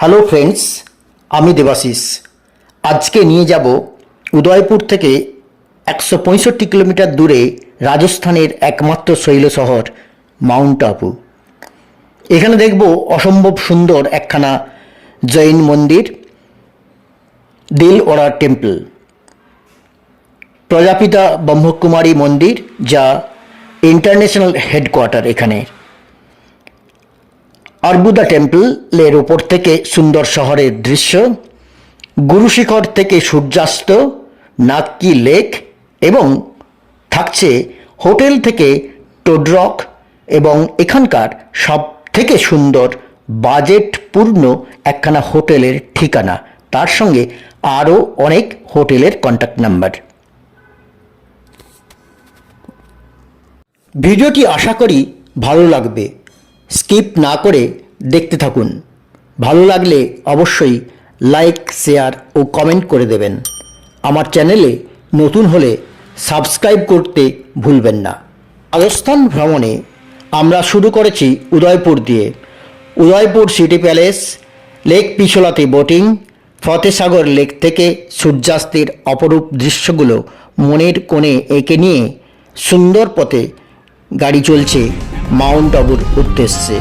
Hello friends, আমি দেবাশিস। আজকে নিয়ে যাব উদয়পুর থেকে একশো পঁয়ষট্টি কিলোমিটার দূরে রাজস্থানের একমাত্র শৈল শহর, মাউন্ট আবু। এখানে দেখব অসম্ভব সুন্দর একখানা জৈন মন্দির দিল ওরা টেম্পল। প্রজাপিতা ব্রহ্মকুমারী মন্দির, যা ইন্টারন্যাশনাল হেডকোয়ার্টার এখানে। আরবুদা টেম্পলের ওপর থেকে সুন্দর শহরের দৃশ্য গুরুশিখর থেকে সূর্যাস্ত নাক্কি লেক এবং থাকছে হোটেল থেকে টোডরক এবং এখানকার সব থেকে সুন্দর বাজেটপূর্ণ একখানা হোটেলের ঠিকানা। তার সঙ্গে আরও অনেক হোটেলের কন্ট্যাক্ট নাম্বার ভিডিওটি আশা করি ভালো লাগবে। স্কিপ না করে দেখতে থাকুন। ভালো লাগলে অবশ্যই লাইক, শেয়ার ও কমেন্ট করে দেবেন। আমার চ্যানেলে নতুন হলে সাবস্ক্রাইব করতে ভুলবেন না। রাজস্থান ভ্রমণে আমরা শুরু করেছি উদয়পুর দিয়ে। উদয়পুর সিটি প্যালেস, লেক পিছলাতে বোটিং, ফতেসাগর লেক থেকে সূর্যাস্তের অপরূপ দৃশ্যগুলো মনের কোণে এঁকে নিয়ে সুন্দর পথে গাড়ি চলছে মাউন্ট আবুর উদ্দেশ্যে।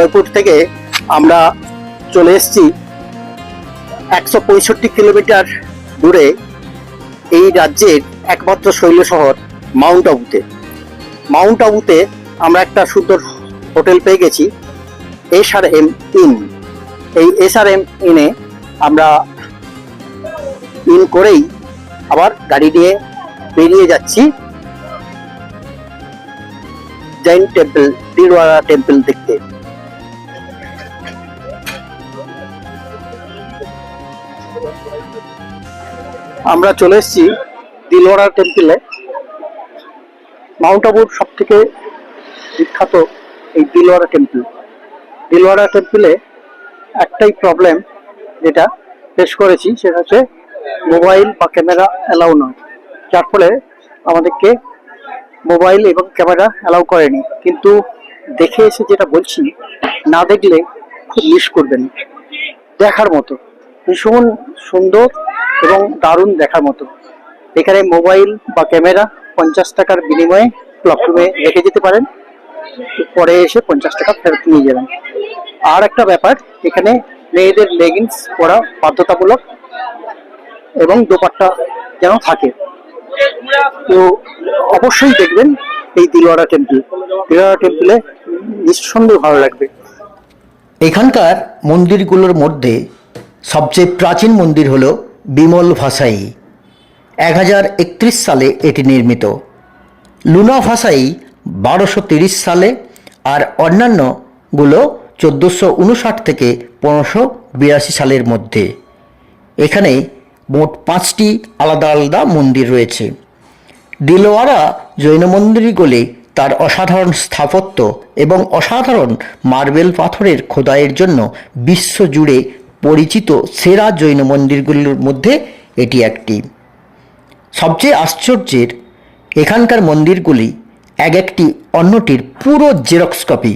উদয়পুর থেকে আমরা চলে এসেছি একশো পঁয়ষট্টি কিলোমিটার দূরে এই রাজ্যের একমাত্র শৈল শহর মাউন্ট আবুতে। মাউন্ট আবুতে আমরা একটা সুন্দর হোটেল পেয়ে গেছি, এস আর এম ইন। এই এস আর এম ইনে আমরা ইন করেই আবার গাড়ি নিয়ে বেরিয়ে যাচ্ছি। জৈন টেম্পল দিলওয়ারা টেম্পল দেখতে। আমরা চলে এসেছি দিলওয়ারা টেম্পলে মাউন্ট আবুর সব থেকে বিখ্যাত এই দিলওয়ারা টেম্পল দিলওয়ারা টেম্পলে একটাই প্রবলেম যেটা ফেস করেছি, সেটা হচ্ছে মোবাইল বা ক্যামেরা অ্যালাউ নয়। যার ফলে আমাদেরকে মোবাইল এবং ক্যামেরা অ্যালাউ করেনি। কিন্তু দেখে এসে যেটা বলছি, না দেখলে খুব মিস করবেন। দেখার মতো। ভীষণ সুন্দর এবং দারুণ দেখার মতো। এখানে মোবাইল বা ক্যামেরা পঞ্চাশ টাকার বিনিময়ে ক্লবরুমে রেখে যেতে পারেন। পরে এসে পঞ্চাশ টাকা ফেরত নিয়ে যাবেন। আর একটা ব্যাপার, এখানে মেয়েদের লেগিংস পরা বাধ্যতামূলক এবং দোপাট্টা যেন থাকে। তো অবশ্যই দেখবেন এই দিলওয়ারা টেম্পল দিলওয়ারা টেম্পলে নিঃসন্দেহে ভালো লাগবে। এখানকার মন্দিরগুলোর মধ্যে সবচেয়ে প্রাচীন মন্দির হল বিমল ভাসাই। এক হাজার একত্রিশ সালে এটি নির্মিত। লুনা ভাসাই বারোশো তিরিশ সালে আর অন্যান্যগুলো চোদ্দোশো উনষাট থেকে পনেরোশো বিরাশি সালের মধ্যে। এখানে মোট পাঁচটি আলাদা আলাদা মন্দির রয়েছে। দিলওয়ারা জৈন মন্দিরগুলি তার অসাধারণ স্থাপত্য এবং অসাধারণ মার্বেল পাথরের খোদাইয়ের জন্য বিশ্বজুড়ে পরিচিত সেরা জৈন মন্দিরগুলির মধ্যে এটি একটি। সবচেয়ে আশ্চর্যের এখানকার মন্দিরগুলি এক একটি অন্যটির পুরো জেরক্স কপি।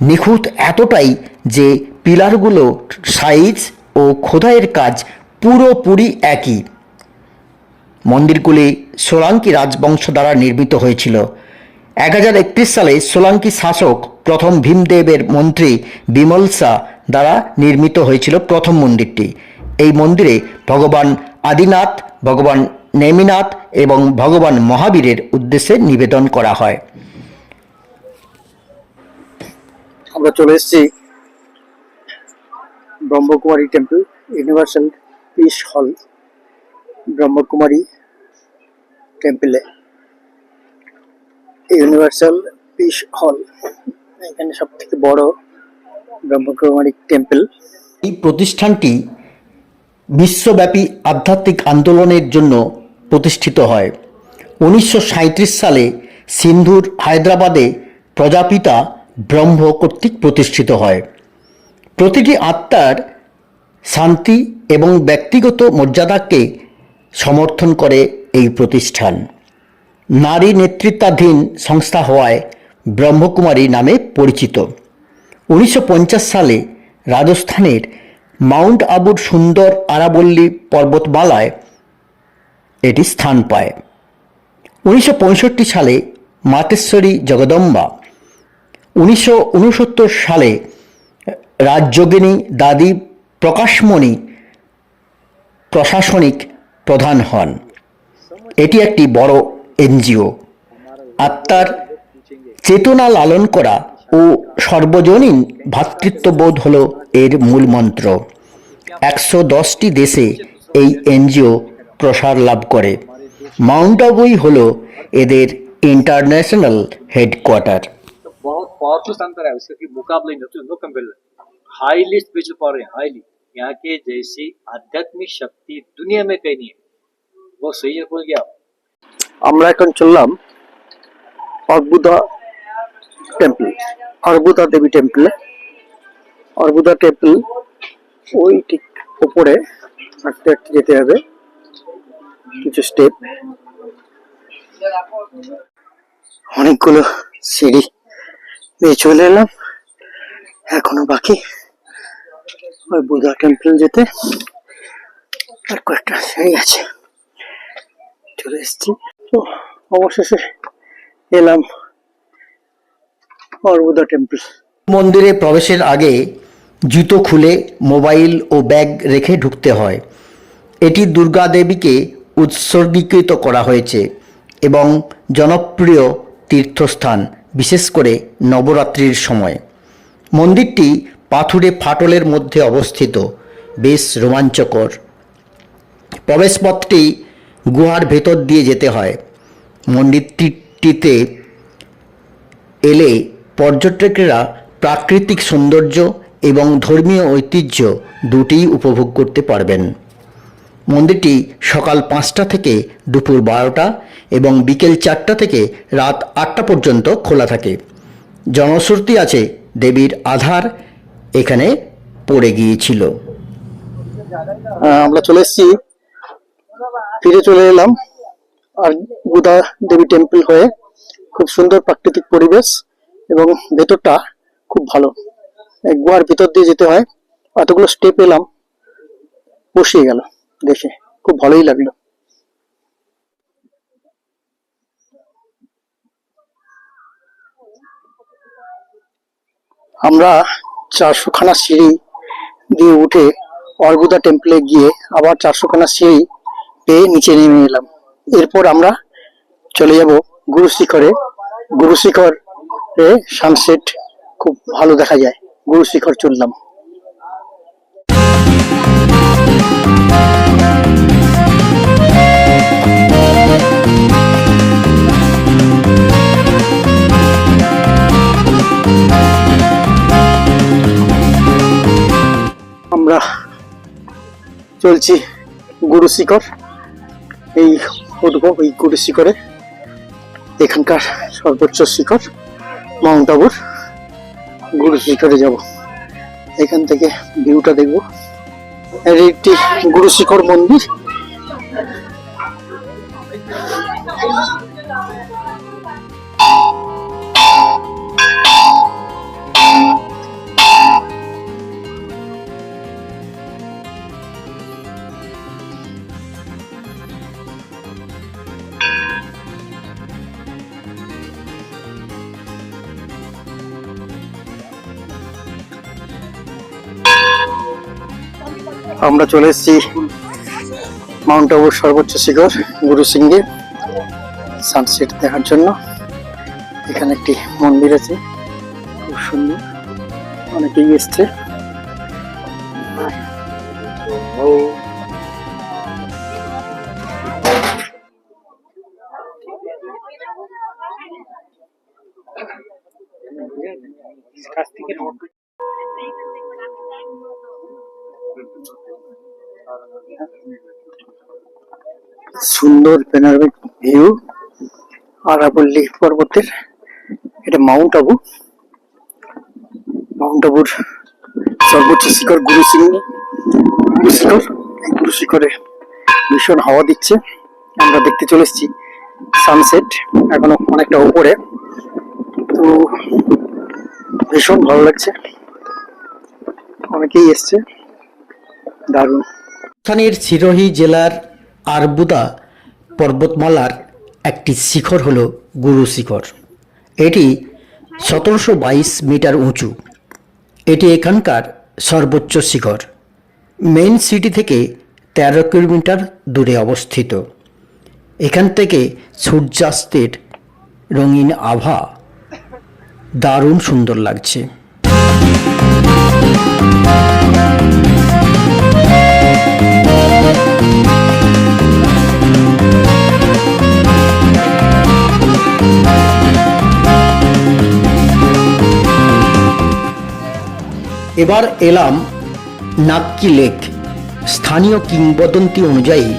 নিখুঁত এতটাই যে পিলারগুলো সাইজ ও খোদাইয়ের কাজ পুরোপুরি একই। মন্দিরগুলি সোলাঙ্কি রাজবংশ দ্বারা নির্মিত হয়েছিল। এক হাজার একত্রিশ সালে সোলাঙ্কি শাসক প্রথম ভীমদেবের মন্ত্রী বিমলসা দ্বারা নির্মিত হয়েছিল প্রথম মন্দিরটি। এই মন্দিরে ভগবান আদিনাথ, ভগবান নেমিনাথ এবং ভগবান মহাবীরের উদ্দেশ্যে নিবেদন করা হয়। আমরা চলে এসেছি ব্রহ্মকুমারী টেম্পল ইউনিভার্সাল পিস হল ব্রহ্মকুমারী টেম্পলে ইউনিভার্সাল পিস হল এখানে সব থেকে বড় ব্রহ্মকুমারী টেম্পল এই প্রতিষ্ঠানটি বিশ্বব্যাপী আধ্যাত্মিক আন্দোলনের জন্য প্রতিষ্ঠিত হয়। উনিশশো সাঁইত্রিশ সালে সিন্ধুর হায়দ্রাবাদে প্রজাপিতা ব্রহ্ম কর্তৃক প্রতিষ্ঠিত হয়। প্রতিটি আত্মার শান্তি এবং ব্যক্তিগত মর্যাদাকে সমর্থন করে এই প্রতিষ্ঠান। নারী নেতৃত্বাধীন সংস্থা হওয়ায় ব্রহ্মকুমারী নামে পরিচিত। উনিশশো পঞ্চাশ সালে রাজস্থানের মাউন্ট আবুর সুন্দর আরাবল্লী পর্বতমালায় এটি স্থান পায়। উনিশশো পঁয়ষট্টি সালে মাতেশ্বরী জগদম্বা, উনিশশো ঊনসত্তর সালে রাজযোগিনী দাদি প্রকাশমণি প্রশাসনিক প্রধান হন। এটি একটি বড় এনজিও। আত্মার চেতনা লালন করা ও সর্বজনীন ভ্রাতৃত্ববোধ হল এর মূল মন্ত্র একশো দশটি দেশে এই এনজিও প্রসার লাভ করে মাউন্ট আবুই হল এদের ইন্টারন্যাশনাল হেডকোয়ার্টার तो बहुत पावरफुल संतर है उसका कि मुकाबला ही नहीं no compare highly spiritual power है हाईली यहाँ के जैसी आध्यात्मिक शक्ति दुनिया में कहीं नहीं है वो सही है बोल गया आप আমরা এখন চললাম অর্বুদা temple Arbuda Devi temple Arbuda temple ওই ঠিক উপরে হাঁটতে হাঁটতে যেতে হবে, কিছু স্টেপ অনেকগুলো সিঁড়ি বেয়ে চলে এলাম, এখনও বাকি। ওই বুধা টেম্পল যেতে আর কয়েকটা সিঁড়ি আছে। চলে এসেছি। তো অবশেষে এলাম মন্দিরে প্রবেশের আগে জুতো খুলে মোবাইল ও ব্যাগ রেখে ঢুকতে হয়। এটি দুর্গা দেবীকে উৎসর্গীকৃত করা হয়েছে এবং জনপ্রিয় তীর্থস্থান, বিশেষ করে নবরাত্রির সময়। মন্দিরটি পাথুরে ফাটলের মধ্যে অবস্থিত, বেশ রোমাঞ্চকর। প্রবেশপথটি গুহার ভেতর দিয়ে যেতে হয়। মন্দিরটিতে এলে পর্যটকেরা প্রাকৃতিক সৌন্দর্য এবং ধর্মীয় ঐতিহ্য দুটিই উপভোগ করতে পারবেন। মন্দিরটি সকাল পাঁচটা থেকে দুপুর বারোটা এবং বিকেল চারটা থেকে রাত আটটা পর্যন্ত খোলা থাকে। জনশ্রুতি আছে দেবীর আধার এখানে পড়ে গিয়েছিল। আমরা চলে এসেছি। ফিরে চলে এলাম। আর বুধা দেবী টেম্পল হয়ে খুব সুন্দর প্রাকৃতিক পরিবেশ। এবং ভেতরটা খুব ভালো। গুহার ভিতর দিয়ে যেতে হয়, এতগুলো স্টেপ এলাম, বসিয়ে গেল, দেখে খুব ভালোই লাগল। আমরা চারশো খানা সিঁড়ি দিয়ে উঠে অর্গুদা টেম্পলে গিয়ে আবার চারশো খানা সিঁড়ি পেয়ে নিচে নেমে এলাম। এরপর আমরা চলে যাব গুরু শিখরে গুরু শিখরে সানসেট খুব ভালো দেখা যায়। গুরু শিখর চললাম আমরা চলছি গুরু শিখর। এই উঠবো এই গুরু শিখরে এখানকার সর্বোচ্চ শিখর। মাউন্ট আবুর। গুরু শিখরে যাব। এখান থেকে ভিউটা দেখব। এটি একটি গুরু শিখর মন্দির। আমরা চলে এসেছি মাউন্ট আবুর সর্বোচ্চ শিখর, গুরু সিংহের সানসেট দেখার জন্য। এখানে একটি মন্দির আছে, খুব সুন্দর। অনেকেই এসছে। কাছ থেকে সুন্দর প্যানোরামিক ভিউ আরাবল্লী পর্বতের, এটা মাউন্ট আবু। মাউন্ট আবুর সর্বোচ্চ শিখর গুরু শিখর এই গুরু শিখরে ভীষণ হাওয়া দিচ্ছে। আমরা দেখতে চলে এসেছি সানসেট, এখনও অনেকটা উপরে। তো ভীষণ ভালো লাগছে। অনেকেই এসছে। দারুণ। রাজস্থানের সিরোহি জেলার আরবুদা পর্বতমালার একটি শিখর হল গুরু শিখর। এটি সতেরোশো বাইশ মিটার উঁচু। এটি এখানকার সর্বোচ্চ শিখর। মেইন সিটি থেকে তেরো কিলোমিটার দূরে অবস্থিত। এখান থেকে সূর্যাস্তের রঙিন আভা দারুণ সুন্দর লাগছে। এবার এলাম নাক্কি লেক। স্থানীয় কিংবদন্তি অনুযায়ী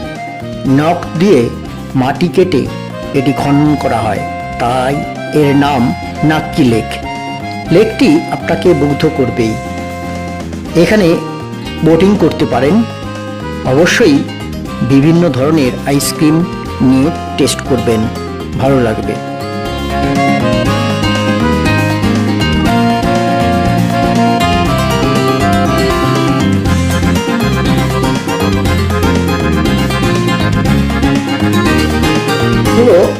নখ দিয়ে মাটি কেটে এটি খনন করা হয়। তাই এর নাম নাক্কি লেক। লেকটি আপনাকে মুগ্ধ করবেই। এখানে বোটিং করতে পারেন। অবশ্যই বিভিন্ন ধরনের আইসক্রিম নিয়ে টেস্ট করবেন। ভালো লাগবে।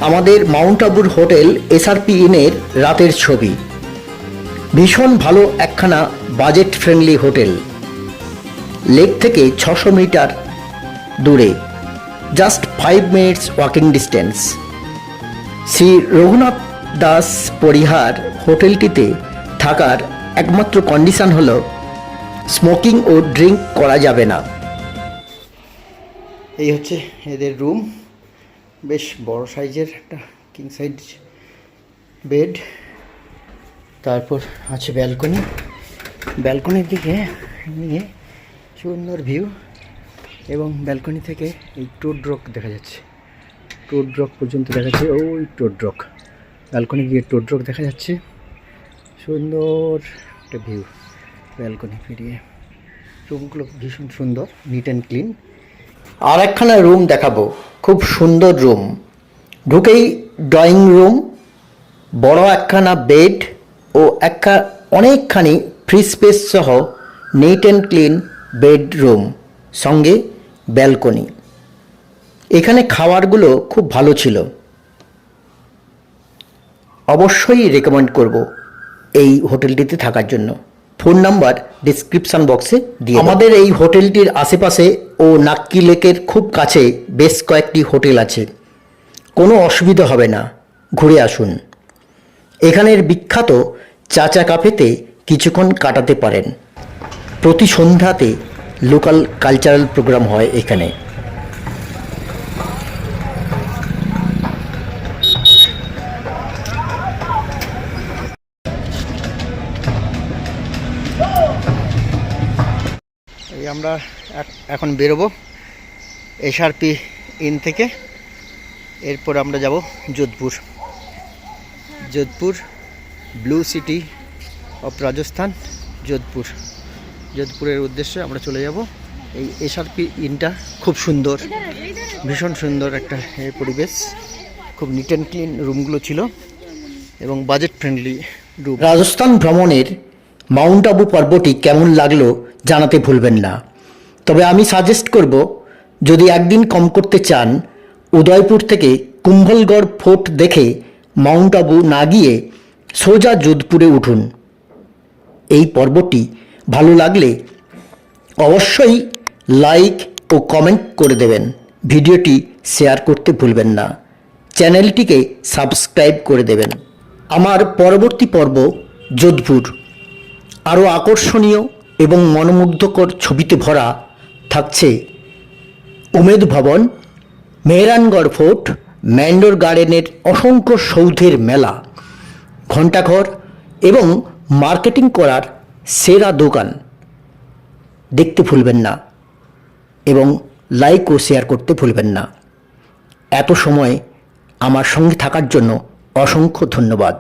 আমাদের মাউন্ট আবুর হোটেল এসআরপি ইনের রাতের ছবি। ভীষণ ভালো একখানা বাজেট ফ্রেন্ডলি হোটেল। লেক থেকে ছশো মিটার দূরে। Just five minutes walking distance. Shri Raghunath Das Parihar হোটেলটিতে থাকার একমাত্র কন্ডিশন হলো, স্মোকিং ও ড্রিঙ্ক করা যাবে না। এই হচ্ছে এদের রুম। বেশ বড় সাইজের একটা কিং সাইজ বেড তারপর আছে ব্যালকনি ব্যালকনির দিকে নিয়ে সুন্দর ভিউ এবং ব্যালকনি থেকে এই টোড রক দেখা যাচ্ছে। টোড রক পর্যন্ত দেখা যাচ্ছে। ওই টোড রক ব্যালকনি গিয়ে টোড রক দেখা যাচ্ছে। সুন্দর একটা ভিউ ব্যালকনি পেরিয়ে। রুমগুলো ভীষণ সুন্দর নিট অ্যান্ড ক্লিন আর একখানা রুম দেখাবো। খুব সুন্দর রুম ঢুকেই ড্রয়িং রুম বড় একখানা বেড ও একটা অনেকখানি ফ্রি স্পেস সহ নিট অ্যান্ড ক্লিন বেডরুম সঙ্গে ব্যালকনি এখানে খাবারগুলো খুব ভালো ছিল। অবশ্যই রেকমেন্ড করব এই হোটেলটিতে থাকার জন্য। ফোন নাম্বার ডিসক্রিপশন বক্সে দিয়ে আমাদের এই হোটেলটির আশেপাশে ও নাক্কি লেকের খুব কাছে বেশ কয়েকটি হোটেল আছে। কোনো অসুবিধা হবে না। ঘুরে আসুন। এখানের বিখ্যাত চাচা কাফেতে কিছুক্ষণ কাটাতে পারেন। প্রতি সন্ধ্যাতে লোকাল কালচারাল প্রোগ্রাম হয় এখানে। আমরা এখ- এখন বেরোবো এসআরপি ইন থেকে। এরপর আমরা যাব Jodhpur. Jodhpur blue city of Rajasthan Jodhpur. যোধপুরের উদ্দেশ্যে আমরা চলে যাব। এই এসআরপি ইনটা খুব সুন্দর, ভীষণ সুন্দর একটা পরিবেশ। খুব নিট অ্যান্ড ক্লিন রুমগুলো ছিল এবং বাজেট ফ্রেন্ডলি রুম রাজস্থান ভ্রমণের মাউন্ট আবু পর্বটি কেমন লাগল জানাতে ভুলবেন না। তবে আমি সাজেস্ট করব, যদি একদিন কম করতে চান, উদয়পুর থেকে কুম্ভলগড় ফোর্ট দেখে মাউন্ট আবু না গিয়ে সোজা যোধপুরে উঠুন। এই পর্বটি ভালো লাগলে অবশ্যই লাইক ও কমেন্ট করে দেবেন। ভিডিওটি শেয়ার করতে ভুলবেন না। চ্যানেলটিকে সাবস্ক্রাইব করে দেবেন। আমার পরবর্তী পর্ব যোধপুর। আরও আকর্ষণীয় এবং মনোমুগ্ধকর ছবিতে ভরা থাকছে উমেদ ভবন মেহরানগড় ফোর্ট ম্যান্ডোর গার্ডেনের অসংখ্য সৌধের মেলা, ঘণ্টাঘর এবং মার্কেটিং করার সেরা দোকান। দেখতে ভুলবেন না এবং লাইক ও শেয়ার করতে ভুলবেন না। এত সময় আমার সঙ্গে থাকার জন্য অসংখ্য ধন্যবাদ।